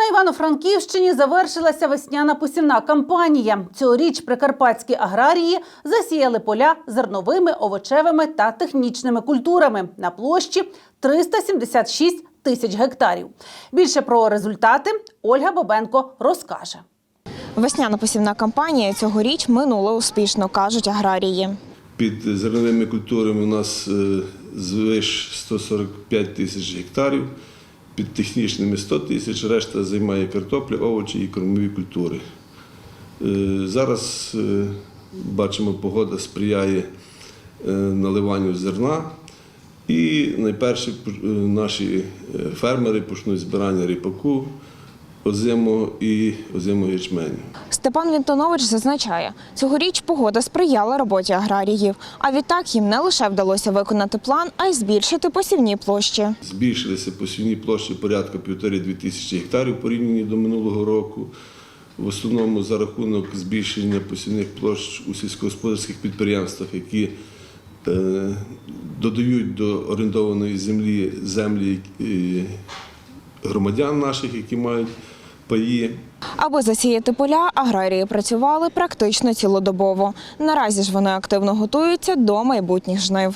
На Івано-Франківщині завершилася весняна посівна кампанія. Цьогоріч прикарпатські аграрії засіяли поля зерновими, овочевими та технічними культурами на площі 376 тисяч гектарів. Більше про результати Ольга Бобенко розкаже. Весняна посівна кампанія цьогоріч минула успішно, кажуть аграрії. Під зерновими культурами у нас е, звиш 145 тисяч гектарів, під технічними 100 тисяч, решта займає картопля, овочі і кормові культури. Е, Зараз е, бачимо, погода сприяє е, наливанню зерна. І найперше наші фермери почнуть збирання ріпаку, озимого і озимого ячменю. Степан Вінтонович зазначає, цьогоріч погода сприяла роботі аграріїв. А відтак їм не лише вдалося виконати план, а й збільшити посівні площі. Збільшилися посівні площі порядка півтори-дві тисячі гектарів порівняно до минулого року. В основному за рахунок збільшення посівних площ у сільськогосподарських підприємствах, які е, додають до орендованої землі землі е, громадян наших, які мають паї. Аби засіяти поля, аграрії працювали практично цілодобово. Наразі ж вони активно готуються до майбутніх жнив.